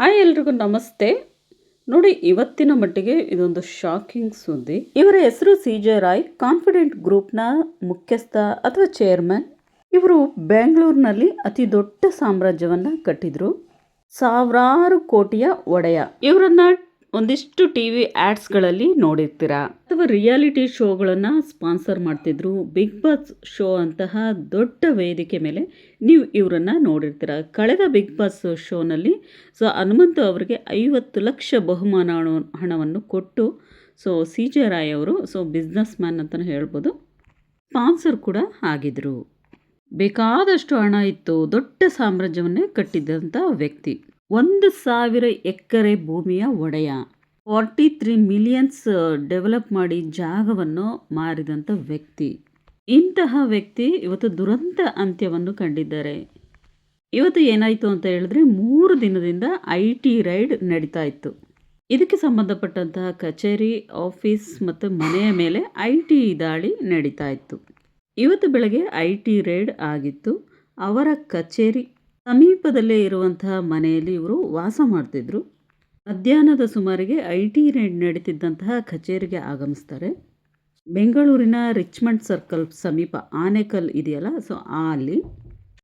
Hi ಎಲ್ರಿಗೂ ನಮಸ್ತೆ. ನೋಡಿ, ಇವತ್ತಿನ ಮಟ್ಟಿಗೆ ಇದೊಂದು ಶಾಕಿಂಗ್ ಸುದ್ದಿ. ಇವರ ಹೆಸರು ಸಿ ಜೆ ರಾಯ್ ಕಾನ್ಫಿಡೆಂಟ್ ಗ್ರೂಪ್ನ ಮುಖ್ಯಸ್ಥ ಅಥವಾ ಚೇರ್ಮನ್ ಇವರು ಬೆಂಗಳೂರಿನಲ್ಲಿ ಅತಿ ದೊಡ್ಡ ಸಾಮ್ರಾಜ್ಯವನ್ನ ಕಟ್ಟಿದ್ರು. ಸಾವಿರಾರು ಕೋಟಿಯ ಒಡೆಯ. ಇವರನ್ನ ಒಂದಿಷ್ಟು ಟಿ ವಿ ಆ್ಯಡ್ಸ್ಗಳಲ್ಲಿ ನೋಡಿರ್ತೀರಾ. ಅಥವಾ ರಿಯಾಲಿಟಿ ಶೋಗಳನ್ನು ಸ್ಪಾನ್ಸರ್ ಮಾಡ್ತಿದ್ರು, ಬಿಗ್ ಬಾಸ್ ಶೋ ಅಂತಹ ದೊಡ್ಡ ವೇದಿಕೆ ಮೇಲೆ ನೀವು ಇವರನ್ನು ನೋಡಿರ್ತೀರ. ಕಳೆದ ಬಿಗ್ ಬಾಸ್ ಶೋನಲ್ಲಿ ಸೊ, ಹನುಮಂತು ಅವರಿಗೆ ಐವತ್ತು ಲಕ್ಷ ಬಹುಮಾನ ಹಣ- ಹಣವನ್ನು ಕೊಟ್ಟು, ಸೊ, ಸಿ ಜೆ ರಾಯ್ ಅವರು, ಸೊ ಬಿಸ್ನೆಸ್ ಮ್ಯಾನ್ ಅಂತಲೇ ಹೇಳ್ಬೋದು ಸ್ಪಾನ್ಸರ್ ಕೂಡ ಆಗಿದ್ದರು ಬೇಕಾದಷ್ಟು ಹಣ ಇತ್ತು, ದೊಡ್ಡ ಸಾಮ್ರಾಜ್ಯವನ್ನೇ ಕಟ್ಟಿದ್ದಂಥ ವ್ಯಕ್ತಿ. ಒಂದು ಸಾವಿರ ಎಕರೆ ಭೂಮಿಯ ಒಡೆಯ. ಫಾರ್ಟಿ ತ್ರೀ ಮಿಲಿಯನ್ಸ್ ಡೆವಲಪ್ ಮಾಡಿ ಜಾಗವನ್ನು ಮಾರಿದಂಥ ವ್ಯಕ್ತಿ. ಇಂತಹ ವ್ಯಕ್ತಿ ಇವತ್ತು ದುರಂತ ಅಂತ್ಯವನ್ನು ಕಂಡಿದ್ದಾರೆ. ಇವತ್ತು ಏನಾಯಿತು ಅಂತ ಹೇಳಿದ್ರೆ ಮೂರು ದಿನದಿಂದ ಐ ಟಿ ರೈಡ್ ನಡೀತಾ ಇತ್ತು. ಇದಕ್ಕೆ ಸಂಬಂಧಪಟ್ಟಂತಹ ಕಚೇರಿ, ಆಫೀಸ್ ಮತ್ತು ಮನೆಯ ಮೇಲೆ ಐ ಟಿ ದಾಳಿ ನಡೀತಾ ಇತ್ತು. ಇವತ್ತು ಬೆಳಗ್ಗೆ ಐ ಟಿ ರೈಡ್ ಆಗಿತ್ತು. ಅವರ ಕಚೇರಿ ಸಮೀಪದಲ್ಲೇ ಇರುವಂತಹ ಮನೆಯಲ್ಲಿ ಇವರು ವಾಸ ಮಾಡ್ತಿದ್ರು. ಮಧ್ಯಾಹ್ನದ ಸುಮಾರಿಗೆ ಐ ಟಿ ರೈಡ್ ನಡೀತಿದ್ದಂತಹ ಕಚೇರಿಗೆ ಆಗಮಿಸ್ತಾರೆ. ಬೆಂಗಳೂರಿನ ರಿಚ್ಮಂಡ್ ಸರ್ಕಲ್ ಸಮೀಪ ಆನೆಕಲ್ ಇದೆಯಲ್ಲ, ಸೊ ಅಲ್ಲಿ.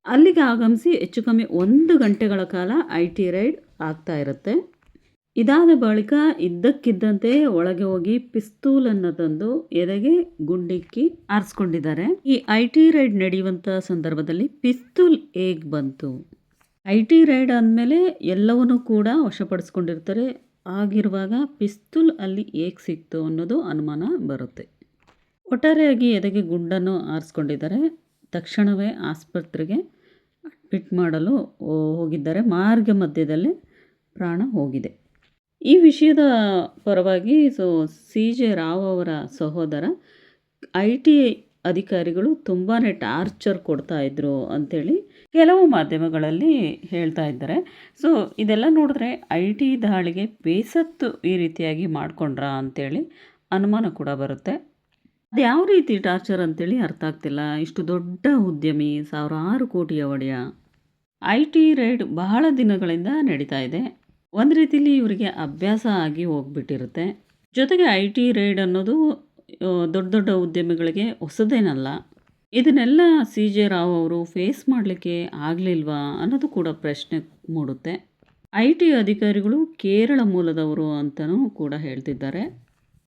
ಅಲ್ಲಿಗೆ ಆಗಮಿಸಿ ಹೆಚ್ಚು ಕಮ್ಮಿ ಒಂದು ಗಂಟೆಗಳ ಕಾಲ ಐ ಟಿ ರೈಡ್ ಆಗ್ತಾ ಇರುತ್ತೆ. ಇದಾದ ಬಳಿಕ ಇದ್ದಕ್ಕಿದ್ದಂತೆ ಒಳಗೆ ಹೋಗಿ ಪಿಸ್ತೂಲನ್ನು ತಂದು ಎದೆಗೆ ಗುಂಡಿಕ್ಕಿ ಆರಿಸ್ಕೊಂಡಿದ್ದಾರೆ. ಈ ಐ ಟಿ ರೈಡ್ ನಡೆಯುವಂಥ ಸಂದರ್ಭದಲ್ಲಿ ಪಿಸ್ತೂಲ್ ಹೇಗೆ ಬಂತು? ಐ ಟಿ ರೈಡ್ ಆದಮೇಲೆ ಎಲ್ಲವನ್ನೂ ಕೂಡ ವಶಪಡಿಸ್ಕೊಂಡಿರ್ತಾರೆ. ಆಗಿರುವಾಗ ಪಿಸ್ತೂಲ್ ಅಲ್ಲಿ ಹೇಗೆ ಸಿಕ್ತು ಅನ್ನೋದು ಅನುಮಾನ ಬರುತ್ತೆ. ಒಟ್ಟಾರೆಯಾಗಿ ಎದೆಗೆ ಗುಂಡನ್ನು ಆರಿಸ್ಕೊಂಡಿದ್ದಾರೆ. ತಕ್ಷಣವೇ ಆಸ್ಪತ್ರೆಗೆ ಅಡ್ಮಿಟ್ ಮಾಡಲು ಹೋಗಿದ್ದಾರೆ. ಮಾರ್ಗ ಮಧ್ಯದಲ್ಲಿ ಪ್ರಾಣ ಹೋಗಿದೆ. ಈ ವಿಷಯದ ಪರವಾಗಿ ಸೊ ಸಿ ಜೆ ರಾವ್ ಅವರ ಸಹೋದರ, ಐ ಟಿ ಅಧಿಕಾರಿಗಳು ತುಂಬಾ ಟಾರ್ಚರ್ ಕೊಡ್ತಾ ಇದ್ರು ಅಂಥೇಳಿ ಕೆಲವು ಮಾಧ್ಯಮಗಳಲ್ಲಿ ಹೇಳ್ತಾ ಇದ್ದಾರೆ. ಸೊ ಇದೆಲ್ಲ ನೋಡಿದ್ರೆ ಐ ಟಿ ದಾಳಿಗೆ ಬೇಸತ್ತು ಈ ರೀತಿಯಾಗಿ ಮಾಡ್ಕೊಂಡ್ರಾ ಅಂಥೇಳಿ ಅನುಮಾನ ಕೂಡ ಬರುತ್ತೆ. ಅದು ಯಾವ ರೀತಿ ಟಾರ್ಚರ್ ಅಂತೇಳಿ ಅರ್ಥ ಆಗ್ತಿಲ್ಲ. ಇಷ್ಟು ದೊಡ್ಡ ಉದ್ಯಮಿ, ಸಾವಿರಾರು ಕೋಟಿಯ ಒಡೆಯ ಐ ಟಿ ರೈಡ್ ಬಹಳ ದಿನಗಳಿಂದ ನಡೀತಾ ಇದೆ. ಒಂದು ರೀತಿಲಿ ಇವರಿಗೆ ಅಭ್ಯಾಸ ಆಗಿ ಹೋಗ್ಬಿಟ್ಟಿರುತ್ತೆ. ಜೊತೆಗೆ ಐ ಟಿ ರೈಡ್ ಅನ್ನೋದು ದೊಡ್ಡ ದೊಡ್ಡ ಉದ್ಯಮಿಗಳಿಗೆ ಹೊಸದೇನಲ್ಲ. ಇದನ್ನೆಲ್ಲ ಸಿ ಜೆ ರಾವ್ ಅವರು ಫೇಸ್ ಮಾಡಲಿಕ್ಕೆ ಆಗಲಿಲ್ವಾ ಅನ್ನೋದು ಕೂಡ ಪ್ರಶ್ನೆ ಮೂಡುತ್ತೆ. ಐ ಟಿ ಅಧಿಕಾರಿಗಳು ಕೇರಳ ಮೂಲದವರು ಅಂತಲೂ ಕೂಡ ಹೇಳ್ತಿದ್ದಾರೆ.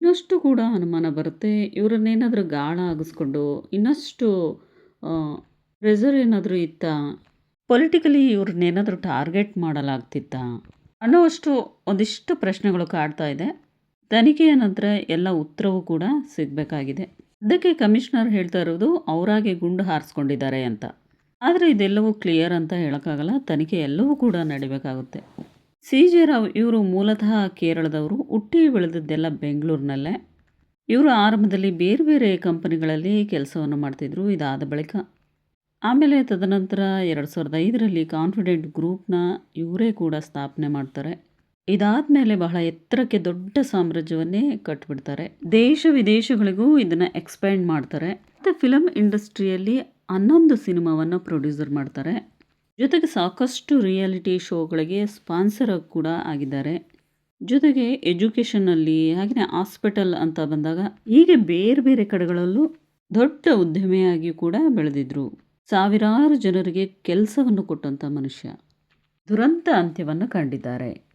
ಇನ್ನಷ್ಟು ಕೂಡ ಅನುಮಾನ ಬರುತ್ತೆ. ಇವರನ್ನೇನಾದರೂ ಗಾಳ ಆಗಿಸ್ಕೊಂಡು ಇನ್ನಷ್ಟು ಪ್ರೆಸರ್ ಏನಾದರೂ ಇತ್ತಾ? Politically ಇವ್ರನ್ನೇನಾದರೂ target ಮಾಡಲಾಗ್ತಿತ್ತಾ? ಅನ್ನೋವಷ್ಟು ಒಂದಿಷ್ಟು ಪ್ರಶ್ನೆಗಳು ಕಾಡ್ತಾ ಇದೆ. ತನಿಖೆಯ ನಂತರ ಎಲ್ಲ ಉತ್ತರವೂ ಕೂಡ ಸಿಗಬೇಕಾಗಿದೆ. ಅದಕ್ಕೆ ಕಮಿಷನರ್ ಹೇಳ್ತಾ ಇರೋದು ಅವರಾಗೆ ಗುಂಡು ಹಾರಿಸ್ಕೊಂಡಿದ್ದಾರೆ ಅಂತ. ಆದರೆ ಇದೆಲ್ಲವೂ ಕ್ಲಿಯರ್ ಅಂತ ಹೇಳೋಕ್ಕಾಗಲ್ಲ. ತನಿಖೆ ಎಲ್ಲವೂ ಕೂಡ ನಡಿಬೇಕಾಗುತ್ತೆ. ಸಿ ಜೆ ರಾವ್ ಇವರು ಮೂಲತಃ ಕೇರಳದವರು. ಹುಟ್ಟಿ ಬೆಳೆದದ್ದೆಲ್ಲ ಬೆಂಗಳೂರಿನಲ್ಲೇ. ಇವರು ಆರಂಭದಲ್ಲಿ ಬೇರೆ ಬೇರೆ ಕಂಪನಿಗಳಲ್ಲಿ ಕೆಲಸವನ್ನು ಮಾಡ್ತಿದ್ರು. ಇದಾದ ಬಳಿಕ ಆಮೇಲೆ ತದನಂತರ ಎರಡು ಸಾವಿರದ ಐದರಲ್ಲಿ ಕಾನ್ಫಿಡೆಂಟ್ ಗ್ರೂಪ್ನ ಇವರೇ ಕೂಡ ಸ್ಥಾಪನೆ ಮಾಡ್ತಾರೆ. ಇದಾದಮೇಲೆ ಬಹಳ ಎತ್ತರಕ್ಕೆ ದೊಡ್ಡ ಸಾಮ್ರಾಜ್ಯವನ್ನೇ ಕಟ್ಬಿಡ್ತಾರೆ. ದೇಶ ವಿದೇಶಗಳಿಗೂ ಇದನ್ನು ಎಕ್ಸ್ಪ್ಯಾಂಡ್ ಮಾಡ್ತಾರೆ. ಮತ್ತು ಫಿಲಮ್ ಇಂಡಸ್ಟ್ರಿಯಲ್ಲಿ ಹನ್ನೊಂದು ಸಿನಿಮಾವನ್ನು ಪ್ರೊಡ್ಯೂಸರ್ ಮಾಡ್ತಾರೆ. ಜೊತೆಗೆ ಸಾಕಷ್ಟು ರಿಯಾಲಿಟಿ ಶೋಗಳಿಗೆ ಸ್ಪಾನ್ಸರ್ ಕೂಡ ಆಗಿದ್ದಾರೆ. ಜೊತೆಗೆ ಎಜುಕೇಷನಲ್ಲಿ ಹಾಗೆಯೇ ಹಾಸ್ಪಿಟಲ್ ಅಂತ ಬಂದಾಗ ಹೀಗೆ ಬೇರೆ ಬೇರೆ ಕಡೆಗಳಲ್ಲೂ ದೊಡ್ಡ ಉದ್ಯಮಿಯಾಗಿ ಕೂಡ ಬೆಳೆದಿದ್ರು. ಸಾವಿರಾರು ಜನರಿಗೆ ಕೆಲಸವನ್ನು ಕೊಟ್ಟಂಥ ಮನುಷ್ಯ. ದುರಂತ ಅಂತ್ಯವನ್ನು ಕಂಡಿದ್ದಾರೆ.